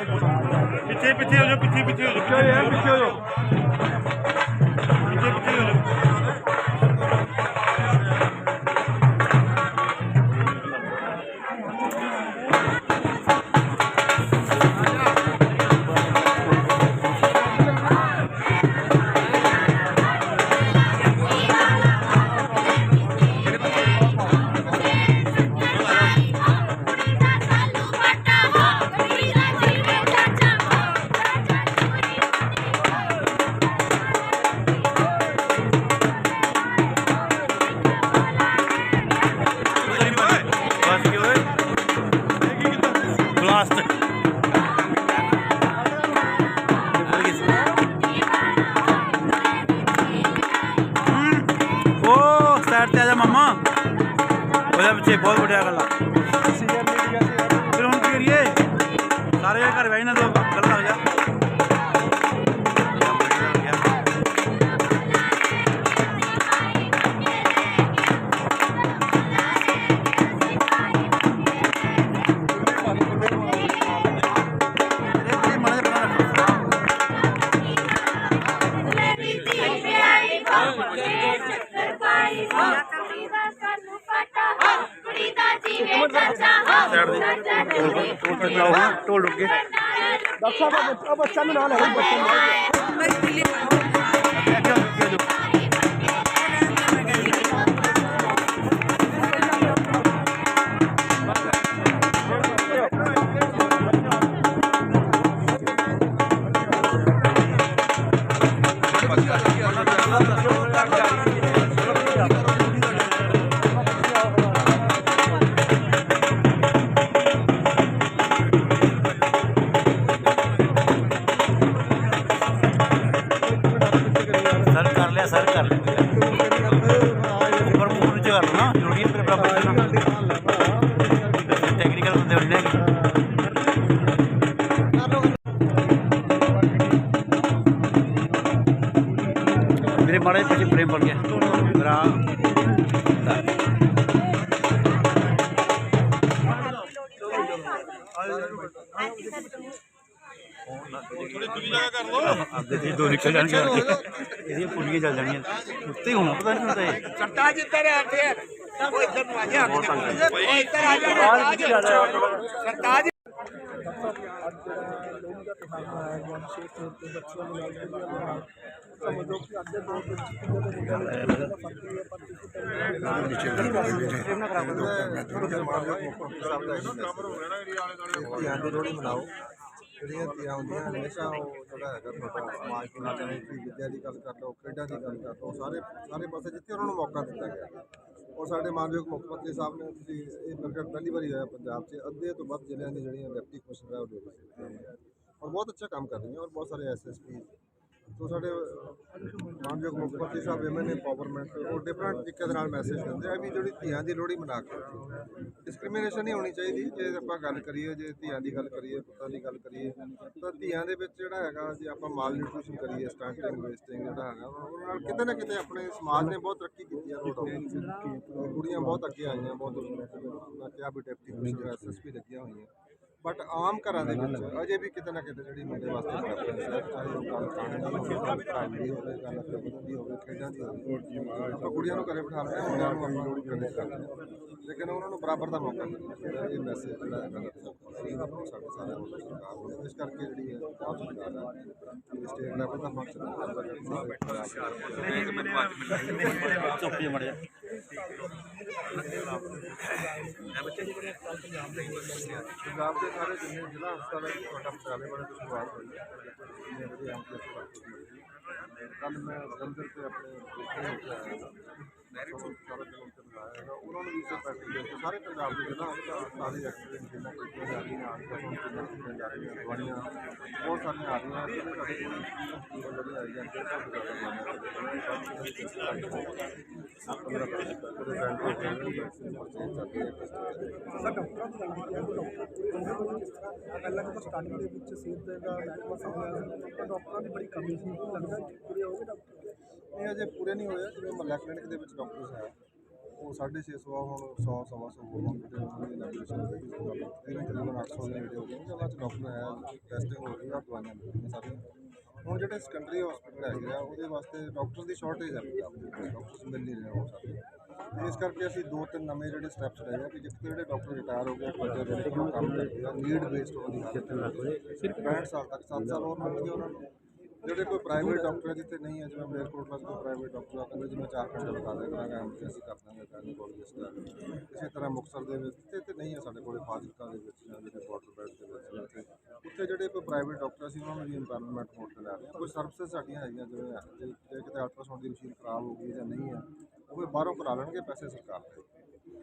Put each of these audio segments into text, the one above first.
ਪਿੱਛੇ ਪਿੱਛੇ ਹੋ ਜਾਓ ਪਿੱਛੇ ਪਿੱਛੇ ਹੋ ਜਾ ਪਿੱਛੇ ਹੋ ਜਾਓ। ਉਹ ਸਾਈਡ ਤੇ ਆ ਜਾ ਮਮਾ ਉਹਦੇ ਪਿੱਛੇ ਬਹੁਤ ਵੱਡਿਆ ਗੱਲਾਂ ਸੀਨੀਅਰ ਮੀਡੀਆ ਸੀ ਫਿਰ ਹੁਣ ਕੀ ਕਰੀਏ ਸਾਰੇ ਘਰ ਨਾ ਦੋ ਗੱਲਾਂ ਹੋ ਜਾ ਢੋਲ ਰੁਕ ਗਏ ਡਾਕਟਰ ਸਾਹਿਬ ਆਹ ਬੱਚਾ- ਆਹ ਬੱਚਾ ਨੂੰ ਸਰ, ਕਰ ਲਿਆ ਸਰ, ਕਰ ਲਿਆ। ਉੱਪਰ ਮੂੰਹ ਨੂੰ ਕਰ ਨਾ, ਜ਼ਰੂਰੀ ਹੈ ਬਰਾਬਰ ਕਰਨਾ ਟੈਕਨੀਕਲ ਬੰਦੇ ਹੋਣੇ ਨੇ ਮੇਰੇ ਮਾੜੇ ਪਿੱਛੇ ਪ੍ਰੇਮ ਬਣ ਗਿਆ। ਮੇਰਾ ਆਪਦੇ ਜੀ ਦੋ ਨਿਕਲ ਜਾਣਗੇ ਇਹਦੀਆਂ ਪੁੱਲੀਆਂ ਚੱਲ ਜਾਣੀਆਂ। ਉੱਤੇ ਹੀ ਹੋਣਾ ਪਤਾ ਨਹੀਂ ਹੁੰਦਾ ਇਹ। ਸਰਤਾਜ ਇੱਧਰ ਆ ਫੇਰ ਉਹ ਇੱਧਰ ਨੂੰ ਆ ਜਾ। ਉਹ ਇੱਧਰ ਆ ਜਾ ਸਰਤਾਜ। ਸਮਝੋ ਕਿ ਅੱਧੇ ਦੋ ਦਿਨ ਚ ਕਿੰਨੇ ਦੇ ਮੁੰਡੇ ਨੇ ਧੀਆਂ ਦੀ ਲੋਹੜੀ ਮਨਾਓ ਜਿਹੜੀਆਂ ਧੀਆਂ ਹੁੰਦੀਆਂ ਹਮੇਸ਼ਾ ਉਹ ਜਿਹੜਾ ਹੈਗਾ ਤੁਹਾਡਾ ਸਮਾਜ ਦੇ ਨਾਲ ਜਿਵੇਂ ਕਿ ਵਿੱਦਿਆ ਦੀ ਗੱਲ ਕਰ ਲਓ, ਖੇਡਾਂ ਦੀ ਗੱਲ ਕਰ ਲਓ ਸਾਰੇ ਸਾਰੇ ਪਾਸੇ ਜਿੱਥੇ ਉਹਨਾਂ ਨੂੰ ਮੌਕਾ ਦਿੱਤਾ ਗਿਆ। ਔਰ ਸਾਡੇ ਮਾਨਯੋਗ ਮੁੱਖ ਮੰਤਰੀ ਸਾਹਿਬ ਨੇ ਤੁਸੀਂ ਇਹ ਪ੍ਰਗਟ ਪਹਿਲੀ ਵਾਰੀ ਹੋਇਆ ਪੰਜਾਬ 'ਚ, ਅੱਧੇ ਤੋਂ ਵੱਧ ਜ਼ਿਲ੍ਹਿਆਂ ਦੀ ਜਿਹੜੀਆਂ ਡਿਪਟੀ ਕਮਿਸ਼ਨਰ ਹੈ ਉਹ ਡਿਊਟੀ ਔਰ ਬਹੁਤ ਅੱਛਾ ਕੰਮ ਕਰ ਰਹੀਆਂ ਔਰ ਬਹੁਤ ਸਾਰੇ ਐਸਐਸਪੀ ਸੋ ਸਾਡੇ ਮਾਨਯੋਗ ਮੁੱਖ ਮੰਤਰੀ ਸਾਹਿਬ ਐਮਐਨ ਐਮਪਾਵਰਮੈਂਟ ਉਹ ਡਿਫਰੈਂਟ ਤਰੀਕੇ ਦੇ ਨਾਲ ਮੈਸੇਜ ਦਿੰਦੇ ਆ ਵੀ ਜਿਹੜੀ ਧੀਆਂ ਦੀ ਲੋਹੜੀ ਮਨਾ ਕੇ ਡਿਸਕ੍ਰਿਮੀਨੇਸ਼ਨ ਨਹੀਂ ਹੋਣੀ ਚਾਹੀਦੀ, ਜੇ ਆਪਾਂ ਗੱਲ ਕਰੀਏ, ਜੇ ਧੀਆਂ ਦੀ ਗੱਲ ਕਰੀਏ, ਪੁੱਤਾਂ ਦੀ ਗੱਲ ਕਰੀਏ, ਤਾਂ ਧੀਆਂ ਦੇ ਵਿੱਚ ਜਿਹੜਾ ਹੈਗਾ, ਜੇ ਆਪਾਂ ਮਾਲ ਨਿਊਟ੍ਰੀਸ਼ਨ ਕਰੀਏ ਸਟਾਰਟਿੰਗ ਵੇਸਟਿੰਗ ਜਿਹੜਾ ਹੈਗਾ ਉਹਨਾਂ ਨਾਲ ਕਿਤੇ ਨਾ ਕਿਤੇ ਆਪਣੇ ਸਮਾਜ ਨੇ ਬਹੁਤ ਤਰੱਕੀ ਕੀਤੀ ਹੈ ਕੁੜੀਆਂ ਬਹੁਤ ਅੱਗੇ ਆਈਆਂ, ਬਹੁਤ ਮੈਂ ਕਿਹਾ ਵੀ ਡਿਪਟੀ ਕਮਿਸ਼ਨਰ ਐਸਐਸਪੀ ਲੱਗੀਆਂ ਹੋਈਆਂ। ਬਟ ਆਮ ਘਰਾਂ ਦੇ ਵਿੱਚ ਅਜੇ ਵੀ ਕਿਤੇ ਨਾ ਕਿਤੇ ਜਿਹੜੀ ਮੁੰਡੇ ਵਾਸਤੇ ਚਾਹੇ ਉਹ ਗੱਲ ਖਾਣੇ ਦੀ ਹੋਵੇ ਗੱਲ ਪ੍ਰਾਇਮਰੀ ਹੋਵੇ ਗੱਲ ਅਕੈਡਮੀ ਦੀ ਹੋਵੇ ਖੇਡਾਂ ਦੀ ਹੋਵੇ ਆਪਾਂ ਕੁੜੀਆਂ ਨੂੰ ਘਰੇ ਬਿਠਾ ਲੈਂਦੇ ਮੁੰਡਿਆਂ ਨੂੰ ਆਪਾਂ ਲੋੜੀ ਕਰਦੇ ਲੇਕਿਨ ਉਹਨਾਂ ਨੂੰ ਬਰਾਬਰ ਦਾ ਮੌਕਾ ਮਿਲਣਾ ਚਾਹੀਦਾ ਇਹ ਮੈਸੇਜ ਜਿਹੜਾ ਹੈ ਗਲਤ ਹੈ ਸਾਡੇ ਸਾਰੇ ਸਰਕਾਰ ਵੱਲੋਂ ਇਸ ਕਰਕੇ ਜਿਹੜੀ ਹੈ ਬਹੁਤ ਸਰਕਾਰ ਹੈ। ਸਟੇਟ ਲੈਵਲ ਦਾ ਫੰਕਸ਼ਨ ਹੈ ਚੁੱਪ ਜਾ ਮੜ ਜਾ ਪੰਜਾਬ ਦੇ ਸਾਰੇ ਜਿੰਨੇ ਜ਼ਿਲ੍ਹਾ ਹਸਪਤਾਲ ਹੈ ਤੁਹਾਡਾ ਪਟਿਆਲੇ ਵਾਲੇ ਤੋਂ ਸ਼ੁਰੂਆਤ ਹੋਈ ਹੈ ਜਿੰਨੇ ਜਿਹੜੇ ਐਮਪੀਐਸ ਕੱਲ ਮੈਂ ਜਲੰਧਰ ਤੇ ਆਪਣੇ ਦੋਸਤਾਂ ਉਹਨਾਂ ਨੂੰ ਵੀ ਇਸੇ ਪੈਕੇਜ ਸਾਰੇ ਪੰਜਾਬ ਦੇ ਜ਼ਿਲ੍ਹਾ ਹਸਪਤਾਲ ਸਾਰੇ ਐਕਸੀਡੈਂਟ ਜਿੰਨਾ ਕੋਈ ਜਾ ਰਹੀਆਂ ਆਂਟੀਆਂ ਕਿੰਨਾ ਕਿੰਨਾ ਜਾ ਰਹੀਆਂ ਦਵਾਈਆਂ ਬਹੁਤ ਸਾਰੀਆਂ ਆ ਰਹੀਆਂ ਜਿਹਦੇ ਸਾਡੇ ਕੋਲ ਜਿਹੜੇ ਆਈ ਜਾਂਦੇ ਆ ਬਹੁਤ ਸਰ ਡਾਕਟਰਾਂ ਦੀ ਗੱਲ ਹੈ ਕਿ ਡਾਕਟਰ ਪਹਿਲਾਂ ਜਦੋਂ ਸਟਾਰਟਿੰਗ ਦੇ ਵਿੱਚ ਸਿਹਤ ਦਾ ਮਹਿਕਮਾ ਸਾਹਮਣੇ ਆਇਆ ਡਾਕਟਰਾਂ ਦੀ ਬੜੀ ਕਮੀ ਸੀ ਲੱਗਦਾ ਕਿ ਪੂਰੇ ਹੋ ਗਏ ਡਾਕਟਰ ਇਹ ਅਜੇ ਪੂਰੇ ਨਹੀਂ ਹੋਏ। ਜਿਵੇਂ ਮਹੱਲਾ ਕਲੀਨਿਕ ਦੇ ਵਿੱਚ ਡਾਕਟਰਸ ਹੈ। ਉਹ 650 ਆ, ਹੁਣ 100 ਸਵਾ ਸੌ ਹੋਰ ਹੁਣ ਉਹਨਾਂ ਦੀ ਇਨੋਗ੍ਰੇਸ਼ਨ ਹੋਈ। ਤਕਰੀਬਨ ਤਕਰੀਬਨ 800 ਦੇ ਨੇੜੇ ਹੋ ਉਹਨਾਂ 'ਚ ਡਾਕਟਰ ਹੈ ਟੈਸਟਿੰਗ ਹੋ ਰਹੀ ਆ, ਦਵਾਈਆਂ ਮਿਲ ਰਹੀਆਂ ਸਾਰੀਆਂ। ਹੁਣ ਜਿਹੜੇ ਸੈਕੰਡਰੀ ਹਸਪੀਟਲ ਹੈਗੇ ਆ ਉਹਦੇ ਵਾਸਤੇ ਡਾਕਟਰ ਦੀ ਸ਼ਾਰਟੇਜ ਹੈ ਡਾਕਟਰਸ ਮਿਲ ਨਹੀਂ ਰਹੇ ਹੁਣ ਸਾਡੇ ਤੇ ਇਸ ਕਰਕੇ ਅਸੀਂ ਦੋ ਤਿੰਨ ਨਵੇਂ ਜਿਹੜੇ ਸਟੈਪਸ ਲਏ ਆ ਕਿ ਜਿੱਥੇ ਜਿਹੜੇ ਡਾਕਟਰ ਰਿਟਾਇਰ ਹੋ ਗਏ ਬੱਚੇ ਦੇ ਜਿਹੜੇ ਕੰਮ ਕਰਦੇ ਆ ਨੀਡ ਬੇਸਡ ਉਹਦੀ ਸਿਰਫ 65 ਸਾਲ ਤੱਕ 7 ਸਾਲ ਹੋਰ ਮਿਲਣਗੇ ਉਹਨਾਂ ਨੂੰ। ਜਿਹੜੇ ਕੋਈ ਪ੍ਰਾਈਵੇਟ ਡਾਕਟਰ ਹੈ ਜਿੱਥੇ ਨਹੀਂ ਹੈ, ਜਿਵੇਂ ਮਲੇਰਕੋਟਲਾ ਤੋਂ ਪ੍ਰਾਈਵੇਟ ਡਾਕਟਰ ਆ, ਕਹਿੰਦੇ ਜਿਵੇਂ 4 ਘੰਟੇ ਲਗਾ ਦੇ ਕਰਾਂਗੇ ਐਮਰਜੈਂਸੀ ਕਰ ਦਾਂਗੇ ਗਾਇਨੋਕੋਲੋਜਿਸਟ ਹੈ ਇਸੇ ਤਰ੍ਹਾਂ ਮੁਕਤਸਰ ਦੇ ਵਿੱਚ ਤੇ ਤੇ ਨਹੀਂ ਹੈ ਸਾਡੇ ਕੋਲੇ ਫਾਜ਼ਿਲਕਾ ਦੇ ਵਿੱਚ ਜਾਂ ਜਿਹੜੇ ਵਾਟਰ ਬੈਡ ਦੇ ਵਿੱਚ ਜਾਂ ਉੱਥੇ ਜਿਹੜੇ ਕੋਈ ਪ੍ਰਾਈਵੇਟ ਡਾਕਟਰ ਸੀ ਉਹਨਾਂ ਨੂੰ ਵੀ ਇਨਵਾਇਰਨਮੈਂਟ ਮੋਡ ਤੇ ਲੈ ਰਹੇ ਕੋਈ ਸਰਵਿਸ ਸਾਡੀਆਂ ਹੈਗੀਆਂ, ਜਿਵੇਂ ਜੇ ਜੇ ਕਿਤੇ ਅਲਟਰਾਸਾਊਂਡ ਦੀ ਮਸ਼ੀਨ ਖਰਾਬ ਹੋ ਗਈ ਜਾਂ ਨਹੀਂ ਹੈ, ਉਹ ਵੀ ਬਾਹਰੋਂ ਕਰਾ ਲੈਣਗੇ ਪੈਸੇ ਸਰਕਾਰ ਦੇ।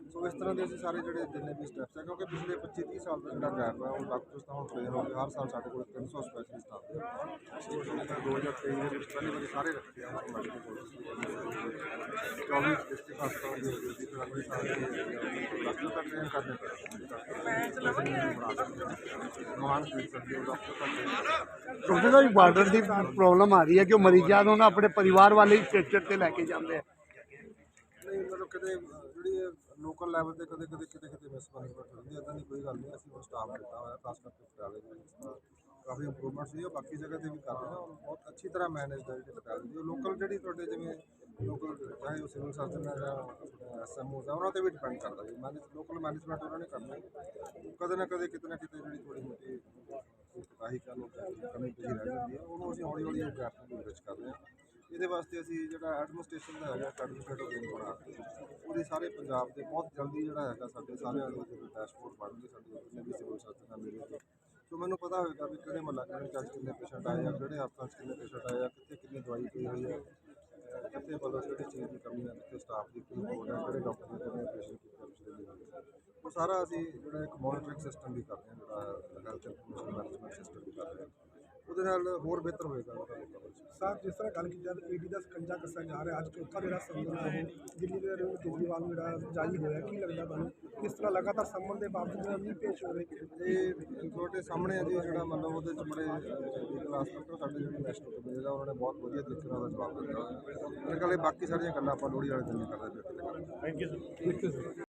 ਸੋ ਇਸ ਤਰ੍ਹਾਂ ਦੇ ਅਸੀਂ ਸਾਰੇ ਜਿਹੜੇ ਜਿੰਨੇ ਵੀ ਸਟੈਪਸ ਹੈ ਕਿਉਂਕਿ ਪਿਛਲੇ 25 30 ਸਾਲ ਦਾ ਜਿਹੜਾ ਗੈਪ ਹੈ ਉਹ ਡਾਕਟਰਸ ਤਾਂ ਹੁਣ ਟ੍ਰੇਨ ਹੋ ਗਏ ਹਰ ਸਾਲ ਸਾਡੇ ਕੋਲ 300 ਸਪੈਸ਼ਲਿਸਟ ਆਉਂਦੇ ਆ ਅਸੀਂ 2023 ਦੇ ਵਿੱਚ ਪਹਿਲੀ ਵਾਰੀ ਸਾਰੇ ਰੱਖੇ ਆ ਮੈਡੀਕਲ ਕਾਲਜ 24 ਡਿਸਟ੍ਰਿਕਟ ਹਸਪਤਾਲ ਦੇ ਵਿੱਚ ਅਗਲੇ ਸਾਲ ਦੇ ਡਾਕਟਰ ਤਾਂ ਟ੍ਰੇਨ ਕਰਨੇ ਪੈਣਗੇ ਮਾਨ ਫੀਡ ਸਕਦੇ ਹੋ ਡਾਕਟਰ ਡਾਕਟਰ ਸਾਹਿਬ ਬਾਰਡਰ ਦੀ ਪ੍ਰੋਬਲਮ ਆ ਰਹੀ ਹੈ ਕਿ ਉਹ ਮਰੀਜ਼ਾਂ ਨੂੰ ਨਾ ਆਪਣੇ ਪਰਿਵਾਰ ਵਾਲੇ ਹੀ ਸਟੇਚਰ ਤੇ ਲੈ ਕੇ ਜਾਂਦੇ ਆ। ਨਹੀਂ ਮਤਲਬ ਕਦੇ ਜਿਹੜੀ ਲੋਕਲ ਲੈਵਲ ਤੇ ਕਦੇ ਕਦੇ ਕਿਤੇ ਕਿਤੇ ਮਿਸਮੈਨੇਜਮੈਂਟ ਹੁੰਦੀ ਹੈ ਇਦਾਂ ਦੀ ਕੋਈ ਗੱਲ ਨਹੀਂ, ਅਸੀਂ ਹੁਣ ਸਟਾਫ ਦਿੱਤਾ ਹੋਇਆ ਖਾਸ ਕਰਕੇ ਪਟਿਆਲੇ ਦੇ ਵਿੱਚ ਕਾਫੀ ਇੰਪਰੂਵਮੈਂਟ ਸੀ ਉਹ ਬਾਕੀ ਜਗ੍ਹਾ ਤੇ ਵੀ ਕਰ ਰਹੇ ਹਾਂ ਔਰ ਬਹੁਤ ਅੱਛੀ ਤਰ੍ਹਾਂ ਮੈਨੇਜ ਹੈ ਜਿਹੜੀ ਪਟਿਆਲੇ ਦੀ ਲੋਕਲ ਜਿਹੜੀ ਤੁਹਾਡੇ ਜਿਵੇਂ ਲੋਕਲ ਚਾਹੇ ਉਹ ਸਿਵਲ ਸਰਜਨ ਹੈ ਜਾਂ ਐਸਐਮਓ ਹੈ, ਉਹਨਾਂ ਤੇ ਵੀ ਡਿਪੈਂਡ ਕਰਦਾ ਜੀ। ਮੈਨੇਜ ਲੋਕਲ ਮੈਨੇਜਮੈਂਟ ਉਹਨਾਂ ਨੇ ਕਰਨਾ ਕਦੇ ਨਾ ਕਦੇ ਕਿਤੇ ਨਾ ਕਿਤੇ ਜਿਹੜੀ ਥੋੜੀ ਮੋਟੀ ਕਾਹੀ ਕਹ ਕਮੀ ਪੇਸ਼ੀ ਰਹਿ ਜਾਂਦੀ ਹੈ। ਉਹਨੂੰ ਅਸੀਂ ਹੌਲੀ ਹੌਲੀ ਗੈਪ ਨੂੰ ਵਿੱਚ ਕਰ ਰਹੇ ਹਾਂ। ਇਹਦੇ ਵਾਸਤੇ ਅਸੀਂ ਜਿਹੜਾ ਐਡਮਿਨਿਸਟ੍ਰੇਸ਼ਨ ਦਾ ਹੈਗਾ ਐਡਮਿਨਿਸਟ੍ਰੇਟਿਵ ਵਿੰਗ ਬਣਾ ਉਹਦੇ ਸਾਰੇ ਪੰਜਾਬ ਦੇ ਬਹੁਤ ਜਲਦੀ ਜਿਹੜਾ ਹੈਗਾ, ਸਾਡੇ ਸਾਰਿਆਂ ਦੇ ਜਿਹੜੇ ਡੈਸ਼ਬੋਰਡ ਬਣਨਗੇ ਸਾਡੇ ਜਿੰਨੇ ਵੀ ਸਿਵਲ ਸਰਜਨ ਆ ਮੇਰੇ ਸੋ ਮੈਨੂੰ ਪਤਾ ਹੋਵੇਗਾ ਵੀ ਕਿਹੜੇ ਮਹੱਲਾ, ਕਿਹੜੇ ਚੱਲ ਕਿੰਨੇ ਪੇਸ਼ੈਂਟ ਆਏ ਆ, ਕਿਹੜੇ ਹਸਪਤਾਲ 'ਚ ਕਿੰਨੇ ਪੇਸ਼ੈਂਟ ਆਏ ਆ, ਕਿੱਥੇ ਕਿੰਨੀ ਦਵਾਈ ਪਈ ਹੋਈ ਹੈ ਕਿੱਥੇ ਮਤਲਬ ਕਿਹੜੀ ਚੀਜ਼ ਦੀ ਕਮੀ ਹੈ ਕਿੱਥੇ ਸਟਾਫ ਦੀ ਕੀ ਲੋੜ ਹੈ ਕਿਹੜੇ ਡਾਕਟਰ ਨੇ ਕਿੰਨੇ ਪੇਸ਼ੈਂਟ ਕੀ ਪਿਛਲੇ ਉਹ ਸਾਰਾ ਅਸੀਂ ਜਿਹੜਾ ਇੱਕ ਮੋਨੀਟਰਿੰਗ ਸਿਸਟਮ ਵੀ ਕਰਦੇ ਹਾਂ, ਜਿਹੜਾ ਹੈਲਥ ਇਨਫੋਰਮੇਸ਼ਨ ਮੈਨੇਜਮੈਂਟ ਸਿਸਟਮ ਵੀ ਕਰ ਰਹੇ ਹਾਂ। ਉਹਦੇ ਨਾਲ ਹੋਰ ਬਿਹਤਰ ਹੋਏਗਾ ਉਹਦਾ ਲੋਕਾਂ ਵਿੱਚ ਸਾਹਿਬ ਜਿਸ ਤਰ੍ਹਾਂ ਗੱਲ ਕੀਤੀ ਜਾਵੇ ਏਡੀ ਦਾ ਸਕੰਜਾ ਕੱਸਿਆ ਜਾ ਰਿਹਾ ਅੱਜ ਚੌਥਾ ਜਿਹੜਾ ਸੰਮਨ ਹੈ ਦਿੱਲੀ ਦੇ ਅਰਵਿੰਦ ਕੇਜਰੀਵਾਲ ਨੂੰ ਜਿਹੜਾ ਜਾਰੀ ਹੋਇਆ ਕੀ ਲੱਗਦਾ ਤੁਹਾਨੂੰ? ਕਿਸ ਤਰ੍ਹਾਂ ਲਗਾਤਾਰ ਸੰਮਨ ਦੇ ਬਾਵਜੂਦ ਜਿਹੜਾ ਮੀਂਹ ਪੇਸ਼ ਹੋ ਰਿਹਾ? ਇਹ ਤੁਹਾਡੇ ਸਾਹਮਣੇ ਹੈ ਜੀ ਜਿਹੜਾ ਮਤਲਬ ਉਹਦੇ ਚ ਬੜੇ ਲੀਗਲ ਆਸਪੈਕਟ ਸਾਡੇ ਜਿਹੜੇ ਨੈਸ਼ਨਲ ਕਮੇਟੀ ਦਾ ਉਹਨਾਂ ਨੇ ਬਹੁਤ ਵਧੀਆ ਤਰੀਕੇ ਨਾਲ ਉਹਦਾ ਜਵਾਬ ਦਿੱਤਾ। ਮੇਰੇ ਕੋਲ ਬਾਕੀ ਸਾਰੀਆਂ ਗੱਲਾਂ ਆਪਾਂ ਲੋਹੜੀ ਵਾਲੇ ਦਿਨ ਨਹੀਂ ਕਰਦੇ ਫਿਰ ਕਿਤੇ ਕਰਾਂਗੇ ਥੈਂਕ ਯੂ ਸਰ